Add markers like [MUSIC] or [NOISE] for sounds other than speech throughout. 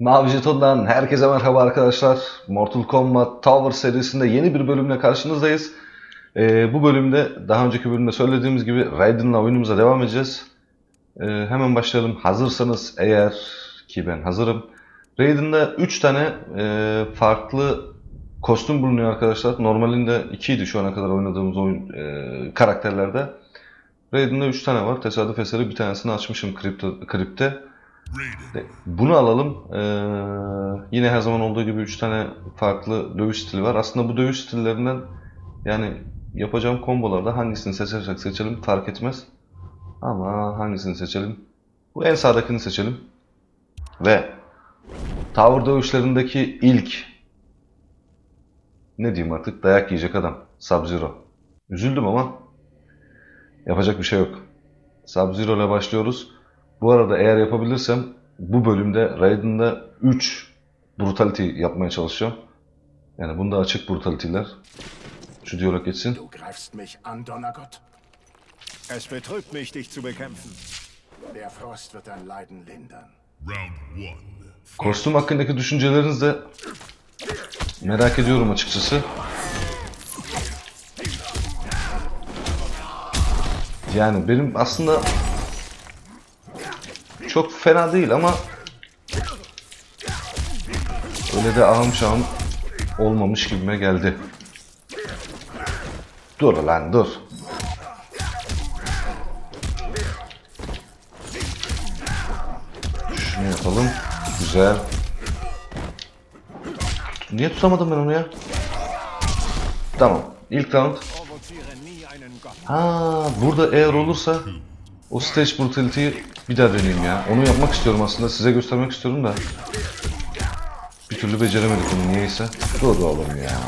Mavi Jeton'dan herkese merhaba arkadaşlar. Mortal Kombat Tower serisinde yeni bir bölümle karşınızdayız. Ee, bu bölümde daha önceki bölümde söylediğimiz gibi Raiden'la oyunumuza devam edeceğiz. Ee, hemen başlayalım. Hazırsanız eğer ki ben hazırım. Raiden'da 3 tane e, farklı kostüm bulunuyor arkadaşlar. Normalinde 2 idi şu ana kadar oynadığımız oyun e, karakterlerde. Raiden'da 3 tane var. Tesadüf eseri bir tanesini açmışım kripto, kripte. Bunu alalım. Ee, yine her zaman olduğu gibi 3 tane farklı dövüş stili var. Aslında bu dövüş stillerinden yani yapacağım kombolarda hangisini seçersek seçelim fark etmez. Ama hangisini seçelim? Bu en sağdakini seçelim. Ve Tower dövüşlerindeki ilk ne diyeyim artık dayak yiyecek adam. Sub-Zero. Üzüldüm ama yapacak bir şey yok. Sub-Zero ile başlıyoruz. Bu arada eğer yapabilirsem bu bölümde Raiden'da 3 brutality yapmaya çalışacağım. Yani bunda açık brutality'ler. Şu diyalog geçsin. Du greifst mich an, Donnergott. Es betrübt mich, dich zu bekämpfen. Der Frost wird dein Leiden lindern. Round one. Kostüm hakkındaki düşüncelerinizi de merak ediyorum açıkçası. Yani benim aslında çok fena değil ama öyle de ağım şahım olmamış gibime geldi. Dur lan dur. Şunu yapalım. Güzel. Niye tutamadım ben onu ya? Tamam. İlk round. Ha, burada eğer olursa o stage brutality'yi bir daha deneyeyim ya. Onu yapmak istiyorum aslında. Size göstermek istiyorum da. Bir türlü beceremedik onu niyeyse. Dur oğlum ya.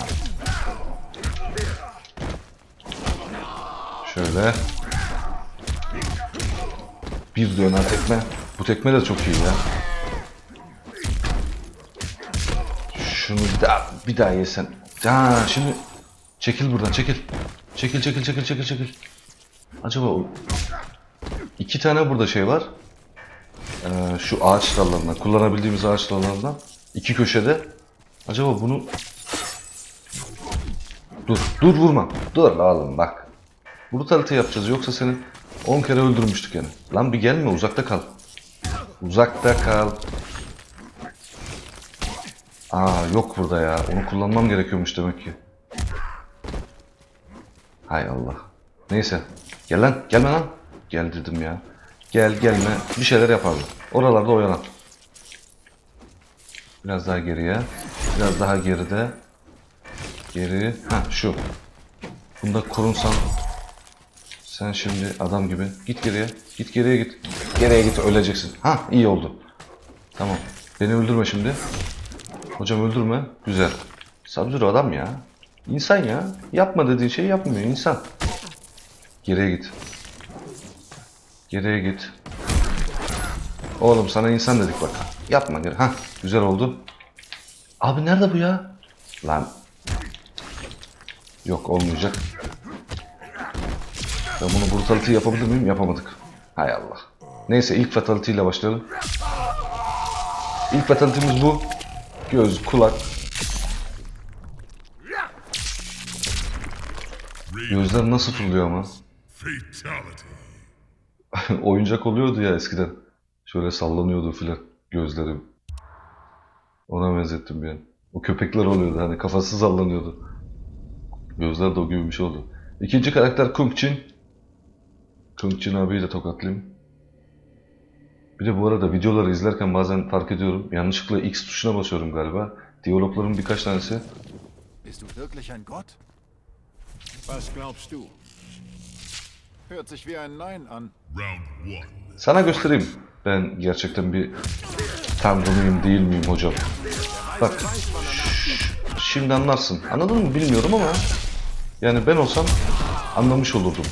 Şöyle. Bir döner tekme. Bu tekme de çok iyi ya. Şunu bir daha, bir daha yesen. Ha, şimdi çekil buradan çekil. Çekil çekil çekil çekil çekil. Acaba. İki tane burada şey var. Ee, şu ağaç dallarından, kullanabildiğimiz ağaç dallarından. iki köşede. Acaba bunu... Dur, dur vurma. Dur oğlum bak. Brutality yapacağız yoksa seni 10 kere öldürmüştük yani. Lan bir gelme uzakta kal. Uzakta kal. Aa yok burada ya. Onu kullanmam gerekiyormuş demek ki. Hay Allah. Neyse. Gel lan. Gelme lan. Gel dedim ya. Gel gelme. Bir şeyler yapalım. Oralarda oyalan. Biraz daha geriye. Biraz daha geride. Geri. Ha şu. Bunda korunsan. Sen şimdi adam gibi. Git geriye. Git geriye git. Geriye git öleceksin. Ha iyi oldu. Tamam. Beni öldürme şimdi. Hocam öldürme. Güzel. Sabzur adam ya. İnsan ya. Yapma dediğin şeyi yapmıyor insan. Geriye git. Geriye git. Oğlum sana insan dedik bak. Yapma geri. Ha güzel oldu. Abi nerede bu ya? Lan. Yok olmayacak. Ben bunu brutality yapabilir miyim? Yapamadık. Hay Allah. Neyse ilk fatality ile başlayalım. İlk fatality'miz bu. Göz, kulak. Gözler nasıl fırlıyor ama? Fatality. [LAUGHS] Oyuncak oluyordu ya eskiden. Şöyle sallanıyordu filan gözleri. Ona benzettim bir an. O köpekler oluyordu hani kafası sallanıyordu. Gözler de o gibi bir şey oldu. İkinci karakter Kung Chin. Kung Chin abiyi de tokatlayayım. Bir de bu arada videoları izlerken bazen fark ediyorum. Yanlışlıkla X tuşuna basıyorum galiba. Diyalogların birkaç tanesi Bist du wirklich ein Gott? Was glaubst du? Hört sich wie ein Nein an. Round one. Sana göstereyim. Ben gerçekten bir tanrı mıyım değil miyim hocam. Bak. Şimdi anlarsın. Anladın mı bilmiyorum ama yani ben olsam anlamış olurdum.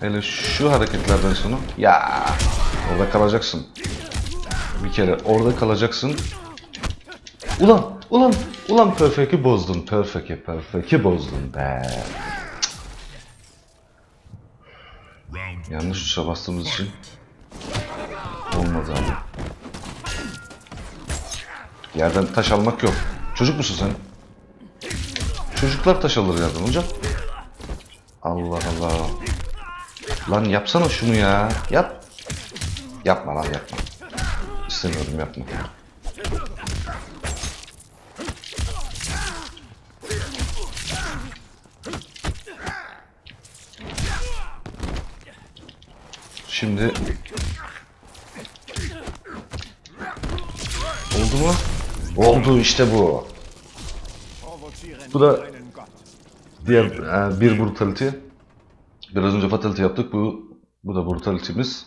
Hele şu hareketlerden sonra ya orada kalacaksın. Bir kere orada kalacaksın. Ulan ulan ulan perfect'i bozdun. Perfect'i perfect'i bozdun be. Round Yanlış tuşa bastığımız için Olmadı abi. Yerden taş almak yok. Çocuk musun sen? Çocuklar taş alır yerden hocam. Allah Allah. Lan yapsana şunu ya. Yap. Yapma lan yapma. İstemiyorum yapma. Şimdi Oldu mu? Oldu işte bu. Bu da-. Diğer e, bir brutality. Biraz önce fatality yaptık. Bu bu da brutality'miz.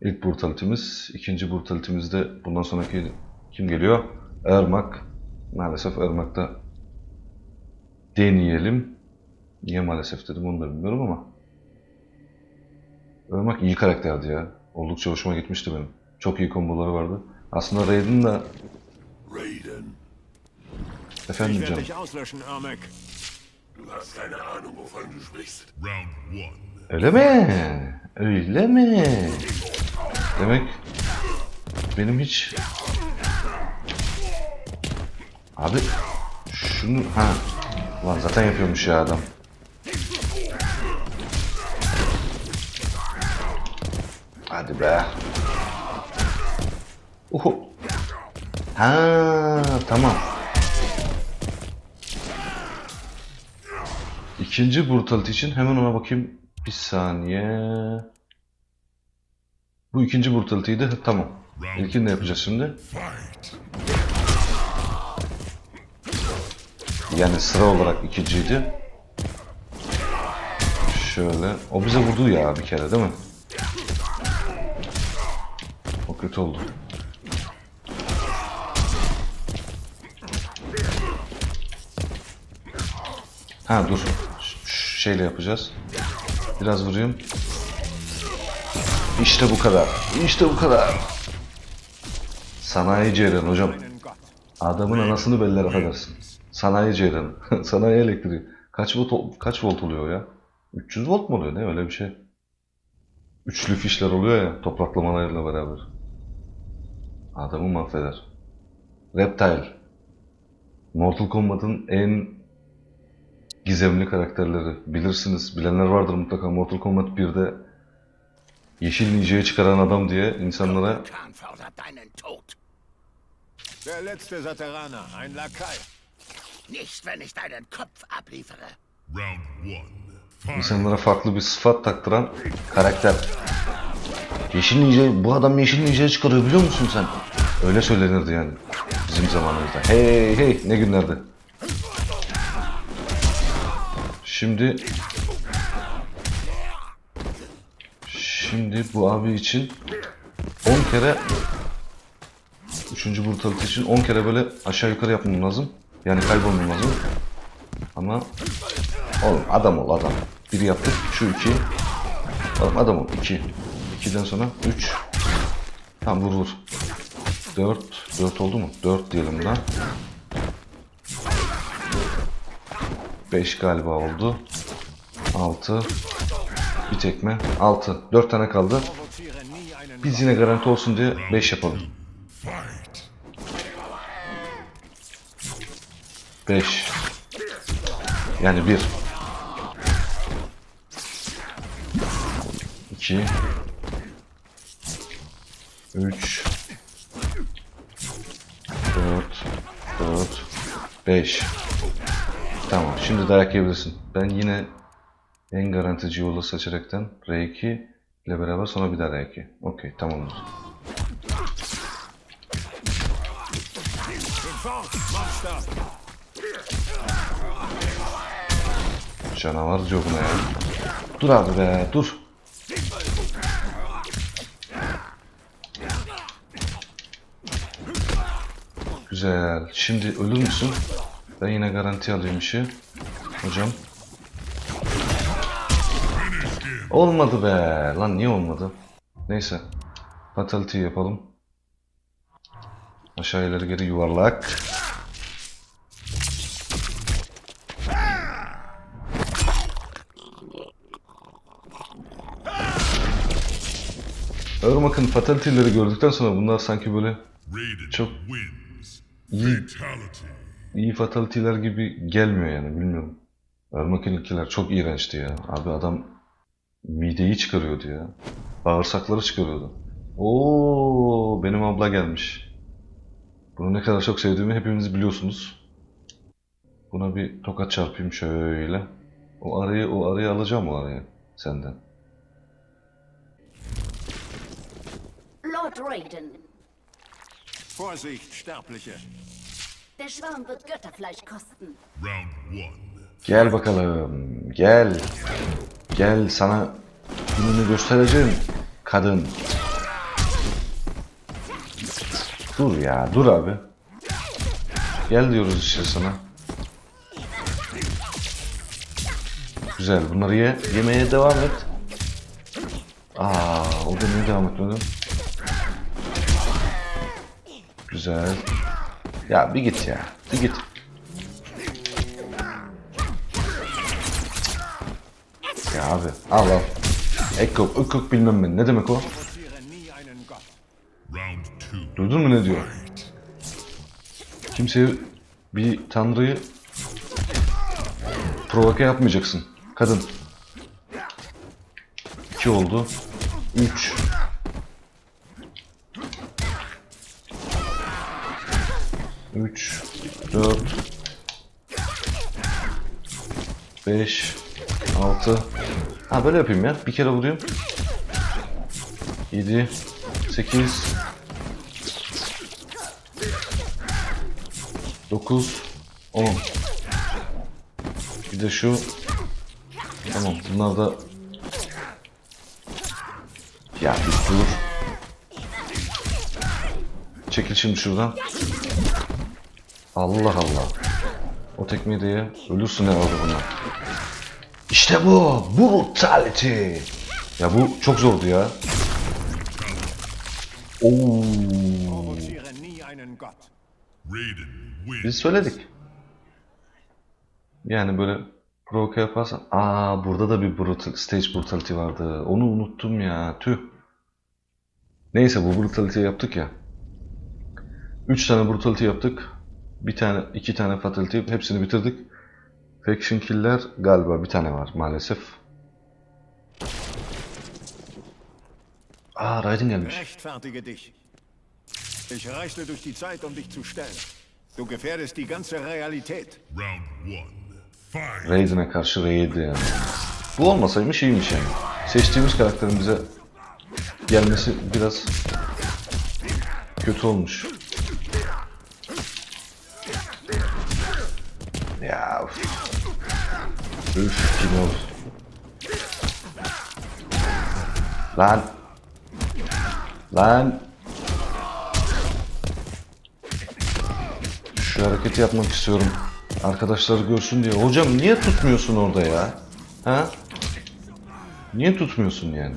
İlk brutality'miz. İkinci brutality'mizde bundan sonraki kim geliyor? Ermak. Maalesef Ermak'ta deneyelim. Niye maalesef dedim onu da bilmiyorum ama. Ermak iyi karakterdi ya. Oldukça hoşuma gitmişti benim. Çok iyi komboları vardı. Aslında Raiden da Raiden, efendim canım. dich auslöschen, Ermac. du hast keine Ahnung, wovon du sprichst. Round one. Öyle mi? Öyle mi? Demek benim hiç... Abi şunu... Ha. Lan zaten yapıyormuş ya adam. Hadi be. Uhu. Ha tamam. İkinci brutality için hemen ona bakayım. Bir saniye. Bu ikinci brutality'ydi. Tamam. İlkini de yapacağız şimdi. Yani sıra olarak ikinciydi. Şöyle. O bize vurdu ya bir kere değil mi? Kötü oldu. Ha dur. Ş- şeyle yapacağız. Biraz vurayım. İşte bu kadar. İşte bu kadar. Sanayi Ceylan hocam. Adamın anasını beller affedersin. Sanayi ceylanı. [LAUGHS] Sanayi elektriği. Kaç volt, kaç volt oluyor ya? 300 volt mu oluyor ne öyle bir şey? Üçlü fişler oluyor ya topraklamalarıyla beraber. Adamı mahveder. Reptile. Mortal Kombat'ın en gizemli karakterleri. Bilirsiniz, bilenler vardır mutlaka. Mortal Kombat 1'de Yeşil Ninja'yı çıkaran adam diye insanlara. Der letzte Sateraner, ein Lakai. Nicht, wenn ich deinen Kopf abliefere. Round one. İnsanlara farklı bir sıfat taktıran karakter. Yeşil Ninja, bu adam Yeşil Ninja'yı çıkarıyor biliyor musun sen? Öyle söylenirdi yani bizim zamanımızda. Hey hey ne günlerdi. Şimdi Şimdi bu abi için 10 kere 3. brutality için 10 kere böyle aşağı yukarı yapmam lazım. Yani kaybolmam lazım. Ama Oğlum adam ol adam. Biri yaptık. Şu iki. Oğlum adam ol. iki. İkiden sonra üç. Tamam vur vur. Dört. Dört oldu mu? Dört diyelim buna. Beş galiba oldu. Altı. Bir tekme. Altı. Dört tane kaldı. Biz yine garanti olsun diye beş yapalım. Fight. Beş. Yani bir. İki. Üç. Dört. Dört. Beş. Tamam. Şimdi dayak yiyebilirsin. Ben yine en garantici yolu seçerekten R2 ile beraber sonra bir daha R2. Okey tamamdır. Canavar cobuna ya. Dur abi be dur. Güzel. Şimdi ölür müsün? Ben yine garanti alayım işi. Hocam. Olmadı be. Lan niye olmadı? Neyse. Fatality yapalım. Aşağı ileri geri yuvarlak. Irmak'ın fatality'leri gördükten sonra bunlar sanki böyle Çok-. İyi, Fatality. iyi fatality'ler gibi gelmiyor yani bilmiyorum. Irmak'ın ilkiler çok iğrençti ya. Abi adam mideyi çıkarıyordu ya. Bağırsakları çıkarıyordu. Oo, benim abla gelmiş. Bunu ne kadar çok sevdiğimi hepiniz biliyorsunuz. Buna bir tokat çarpayım şöyle. O arayı o arayı alacağım o arayı senden. Lord Raiden, Vorsicht, Sterbliche. der Schwarm wird Götterfleisch kosten. Round one. Gel bakalım. Gel. Gel sana gününü göstereceğim kadın. Dur ya dur abi. Gel diyoruz işte sana. Güzel bunları ye. Yemeye devam et. Aa o da niye devam etmedin? Güzel. Ya bir git ya. Bir git. Ya abi. Al al. Ekok, bilmem ben. Ne demek o? Duydun mu ne diyor? Kimseye bir tanrıyı provoke yapmayacaksın. Kadın. 2 oldu. 3 4 5 6 Ha böyle yapayım ya. Bir kere vurayım. 7 8 9 10 Bir de şu. Tamam bunlar da Ya bir dur. Çekil şimdi şuradan. Allah Allah O tekmeyi de ye Ölürsün herhalde buna İşte bu Brutality Ya bu çok zordu ya Oo. Biz söyledik. Yani böyle provoke yaparsan aa burada da bir brutal, stage brutality vardı. Onu unuttum ya. Tüh. Neyse bu brutality yaptık ya. 3 tane brutality yaptık. Bir tane, iki tane fatality hepsini bitirdik. Faction killer galiba bir tane var maalesef. Aa Raiden gelmiş. Rechtfertige dich. Ich reiste durch die Zeit, um dich zu stellen. Du gefährdest die ganze Realität. Round. Raiden'e karşı Raid yani. Bu olmasaymış iyiymiş yani. Seçtiğimiz karakterin bize gelmesi biraz kötü olmuş. Üf kim olur. Lan. Lan. Şu hareketi yapmak istiyorum. Arkadaşlar görsün diye. Hocam niye tutmuyorsun orada ya? Ha? Niye tutmuyorsun yani?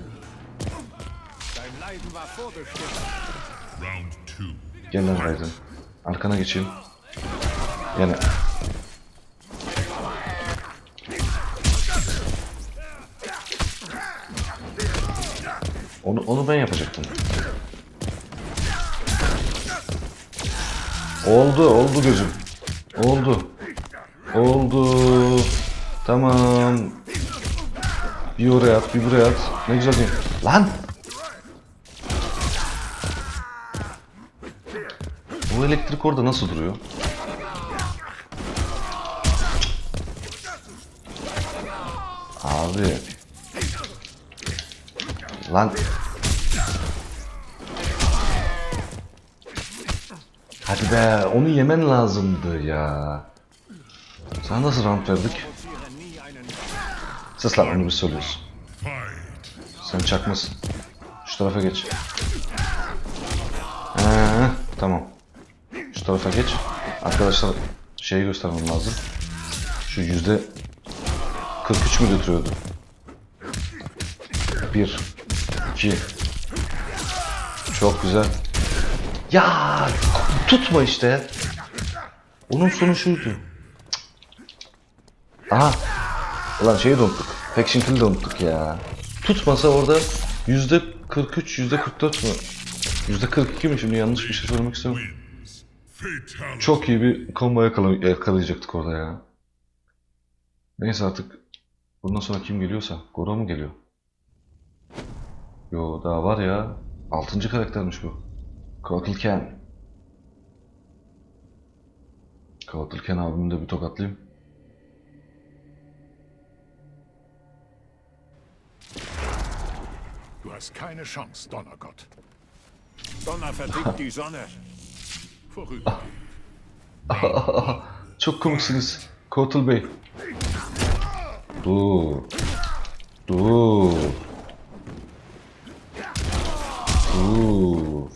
Gel lan Raiden. Arkana geçeyim. Yani. Onu, ben yapacaktım. Oldu, oldu gözüm. Oldu. Oldu. Tamam. Bir oraya at, bir buraya at. Ne güzel değil. Lan! Bu elektrik orada nasıl duruyor? Abi. Lan. Hadi be, onu yemen lazımdı ya. Sana nasıl ramp verdik? Sus lan onu bir söylüyorsun. Sen çakmasın. Şu tarafa geç. Ee, tamam. Şu tarafa geç. Arkadaşlar şeyi göstermem lazım. Şu yüzde 43 mü götürüyordu? 1 2 Çok güzel. Ya tutma işte. Onun sonu şuydu. Aha. Ulan şeyi de unuttuk. Faction Kill'i de unuttuk ya. Tutmasa orada yüzde 43, yüzde 44 mü? Yüzde 42 mi şimdi yanlış bir şey söylemek istemiyorum. Çok iyi bir combo yakala- yakalayacaktık orada ya. Neyse artık bundan sonra kim geliyorsa. Goro mu geliyor? Yo daha var ya. Altıncı karaktermiş bu. Kotal Ken. Kotal Ken abimi de bir tokatlayayım. Du hast keine Chance, Donnergott. Donner vertilgt die Sonne. Vorüber. [LAUGHS] Çok komiksiniz. Kotal Bey. Dur. Dur. Dur.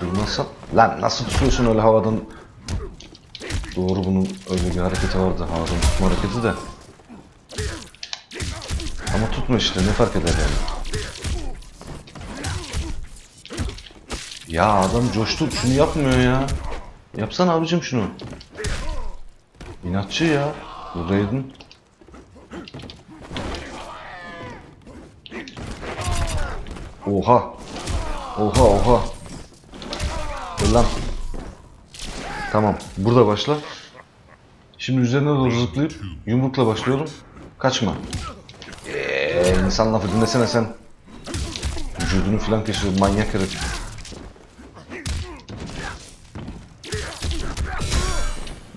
Durmazsan... Lan nasıl tutuyorsun öyle havadan? Doğru bunun öyle bir hareketi vardı. Havadan tutma hareketi de. Ama tutma işte ne fark eder yani. Ya adam coştu şunu yapmıyor ya. Yapsana abicim şunu. İnatçı ya. Bu Raiden. Oha. Oha oha. Dur lan. Tamam. Burada başla. Şimdi üzerine doğru zıplayıp yumrukla başlıyorum. Kaçma. Eee insan lafı dinlesene sen. Vücudunu filan kesiyor manyak herif.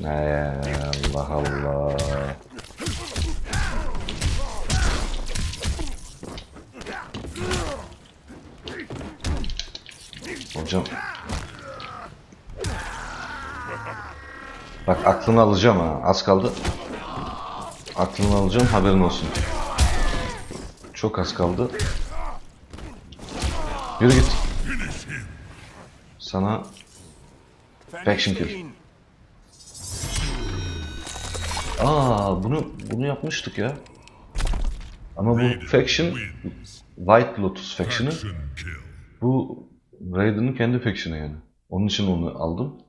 Ay, Allah Allah. Hocam. Bak aklını alacağım ha. Az kaldı. Aklını alacağım haberin olsun. Çok az kaldı. Yürü git. Sana Faction kill. Aa bunu bunu yapmıştık ya. Ama bu faction White Lotus faction'ı bu Raiden'ın kendi faction'ı yani. Onun için onu aldım.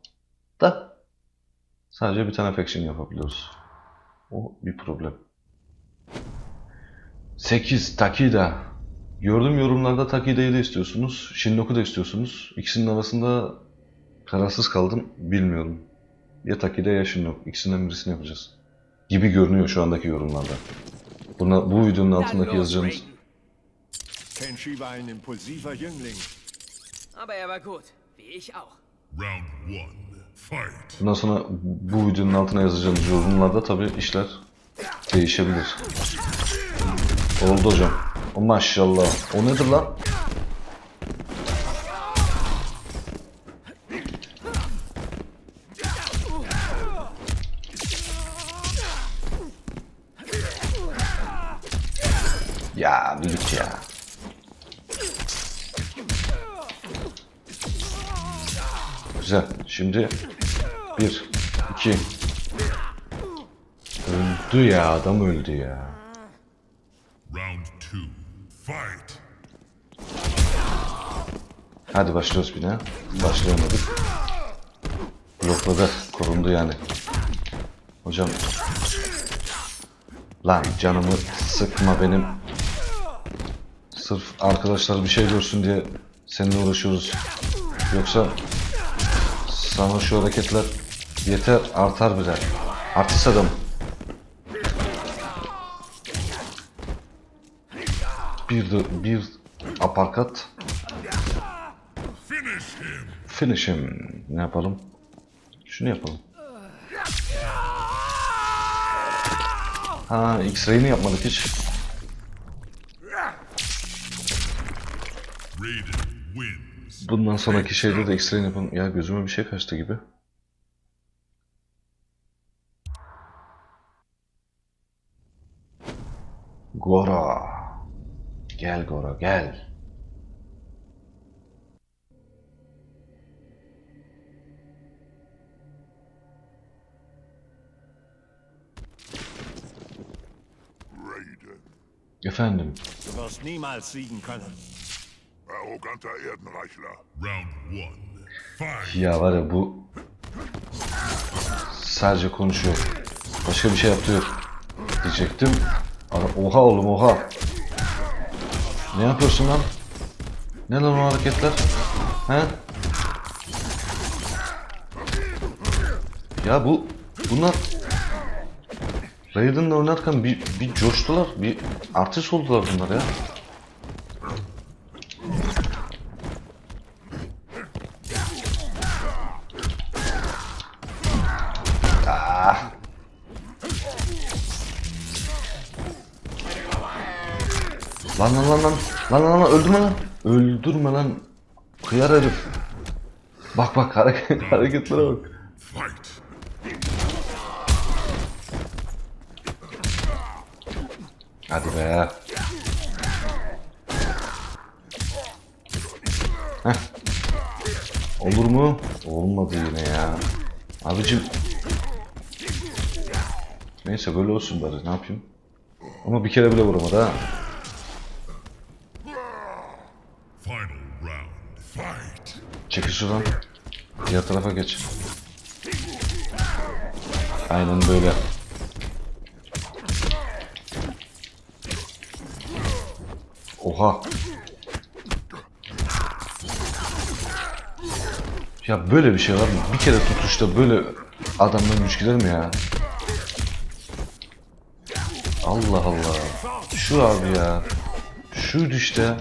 Da Sadece bir tane faction yapabiliyoruz. O bir problem. 8 Takida. Gördüm yorumlarda Takida'yı da istiyorsunuz. Shindoku da istiyorsunuz. İkisinin arasında kararsız kaldım. Bilmiyorum. Ya Takida ya Shindoku. İkisinden birisini yapacağız. Gibi görünüyor şu andaki yorumlarda. Buna, bu videonun altındaki yazacağınız. Round 1. Bundan sonra bu videonun altına yazacağınız yorumlarda tabii işler değişebilir. Oldu hocam. Maşallah. O nedir lan? Ya bir git ya. Güzel. Şimdi bir, iki. Öldü ya adam öldü ya. Round two. Fight. Hadi başlıyoruz bine. Başlayamadık. Blokladı. Korundu yani. Hocam. Lan canımı sıkma benim. Sırf arkadaşlar bir şey görsün diye seninle uğraşıyoruz. Yoksa sana şu hareketler yeter artar birer. Artist adam. Bir de bir aparkat. Finish him. Ne yapalım? Şunu yapalım. Ha, X-ray'ini yapmadık hiç. Raiden. Bundan sonraki şeyde de X-ray'ini yapalım. Ya gözüme bir şey kaçtı gibi. Goro. Gel Goro gel. Efendim. Du wirst niemals siegen können. Arroganter Erdenreichler. Round one. Fight. Ya var ya bu sadece konuşuyor. Başka bir şey yaptığı yok. Diyecektim. Ara- Oha oğlum oha. Ne yapıyorsun lan? Ne lan o hareketler? He? Ya bu bunlar Raiden'la oynarken bir, bir coştular, bir artış oldular bunlar ya. Lan lan lan lan lan lan lan öldürme lan. Öldürme lan. Kıyar herif. Bak bak hareket, [LAUGHS] hareketlere bak. Hadi be. Heh. Olur mu? Olmadı yine ya. Abicim. Neyse böyle olsun bari ne yapayım. Ama bir kere bile vuramadı ha. Final round. Fight. Çekil şuradan. Diğer tarafa geç. Aynen böyle. Oha. Ya böyle bir şey var mı? Bir kere tutuşta böyle adamdan güç gider mi ya? Allah Allah. Şu abi ya. Şuydu işte.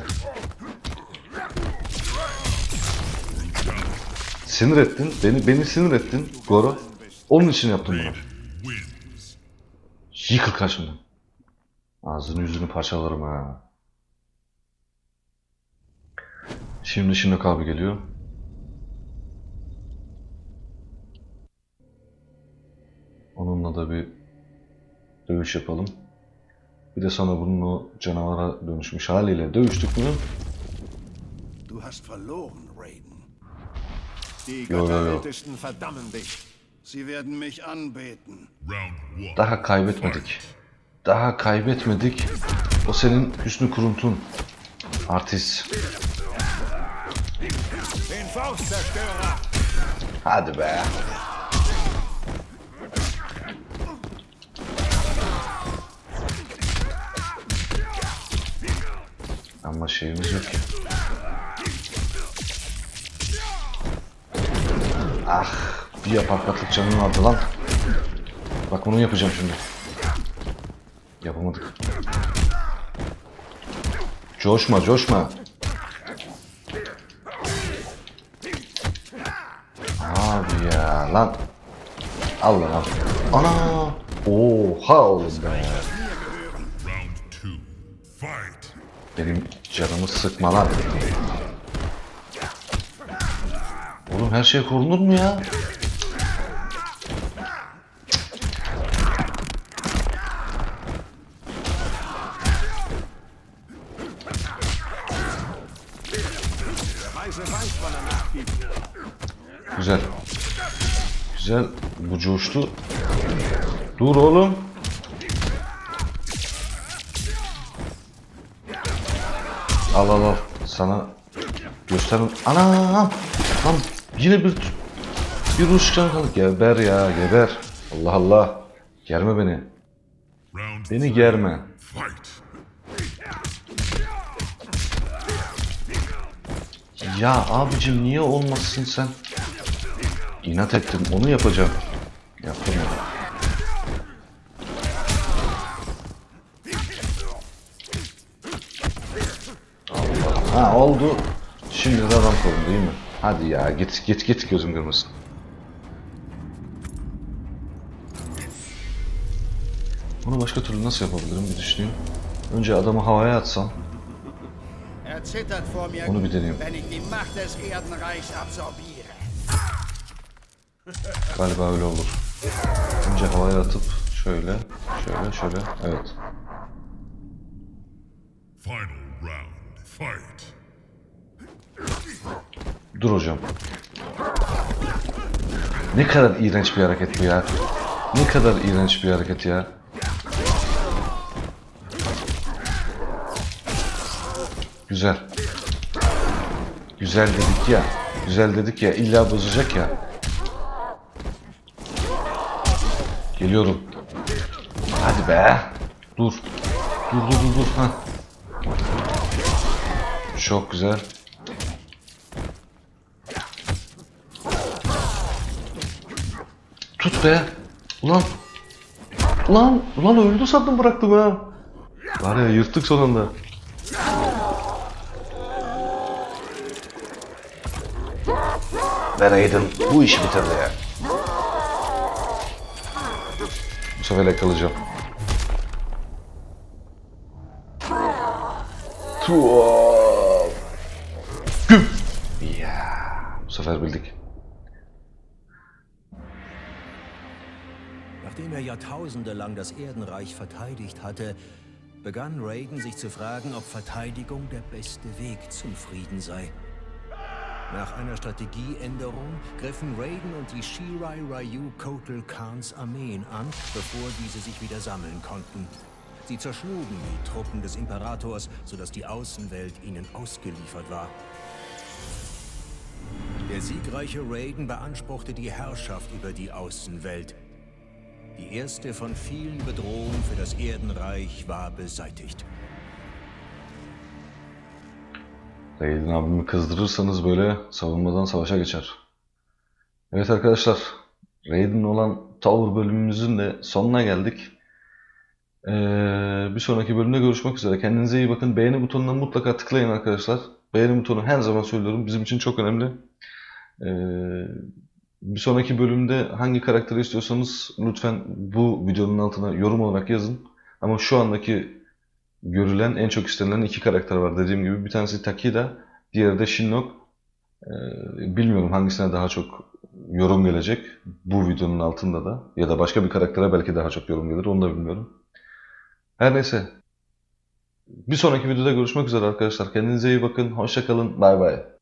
Sinir ettin. Beni beni sinir ettin Goro. Onun için yaptım bunu. Yıkıl karşımdan. Ağzını yüzünü parçalarım ha. Şimdi Şinok abi geliyor. Onunla da bir dövüş yapalım. Bir de sonra bunun o canavara dönüşmüş haliyle dövüştük mü? Du hast verloren, Raiden. Götterältesten verdammen dich. Sie werden mich anbeten. Daha kaybetmedik. Daha kaybetmedik. O senin hüsnü kuruntun. Artist. Hadi be. Ama şeyimiz yok ki. Ah, bir yapakatlık canım vardı lan. Bak onu yapacağım şimdi. Yapamadık. Coşma, coşma. Abi ya lan. Al lan al. Ana. Oha oğlum be. Benim canımı sıkma lan. Oğlum her şey korunur mu ya? Güzel. Güzel. Bu coştu. Dur oğlum. Al al al. Sana göster. Anam. Lan yine bir bir ruş can kaldı. Geber ya geber. Allah Allah. Germe beni. Beni germe. Ya abicim niye olmasın sen? İnat ettim onu yapacağım. Yaptım. Ha oldu. Şimdi de adam korun değil mi? Hadi ya git git git gözüm kırmasın. Bunu başka türlü nasıl yapabilirim bir düşüneyim. Önce adamı havaya atsam. Onu bir deneyeyim. Galiba öyle olur. Önce havaya atıp şöyle, şöyle, şöyle. Evet. Final round. Fight. Dur hocam. Ne kadar iğrenç bir hareket bu ya. Ne kadar iğrenç bir hareket ya. Güzel. Güzel dedik ya. Güzel dedik ya. İlla bozacak ya. Geliyorum. Hadi be. Dur. Dur dur dur dur. Heh. Çok güzel. Be. Ulan. Ulan. Ulan öldü sandım bıraktım ha. Var ya yırttık sonunda. Ben Aiden bu işi bitirdi ya. Bu sefer yakalayacağım. Tuvav. Güm. Ya. Bu sefer bildik. Jahrtausende lang das Erdenreich verteidigt hatte, begann Reagan sich zu fragen, ob Verteidigung der beste Weg zum Frieden sei. Nach einer Strategieänderung griffen Reagan und die Shirai Ryu Kotal Khans Armeen an, bevor diese sich wieder sammeln konnten. Sie zerschlugen die Truppen des Imperators, sodass die Außenwelt ihnen ausgeliefert war. Der siegreiche Reagan beanspruchte die Herrschaft über die Außenwelt. Die erste von vielen Bedrohungen für das Erdenreich war beseitigt. Raiden abimi kızdırırsanız böyle savunmadan savaşa geçer. Evet arkadaşlar, Raiden olan Tower bölümümüzün de sonuna geldik. Ee, bir sonraki bölümde görüşmek üzere. Kendinize iyi bakın. Beğeni butonuna mutlaka tıklayın arkadaşlar. Beğeni butonu her zaman söylüyorum. Bizim için çok önemli. Ee, bir sonraki bölümde hangi karakteri istiyorsanız lütfen bu videonun altına yorum olarak yazın. Ama şu andaki görülen en çok istenilen iki karakter var dediğim gibi. Bir tanesi Takida, diğeri de Shinnok. Ee, bilmiyorum hangisine daha çok yorum gelecek bu videonun altında da ya da başka bir karaktere belki daha çok yorum gelir onu da bilmiyorum. Her neyse. Bir sonraki videoda görüşmek üzere arkadaşlar. Kendinize iyi bakın. Hoşça kalın. Bay bay.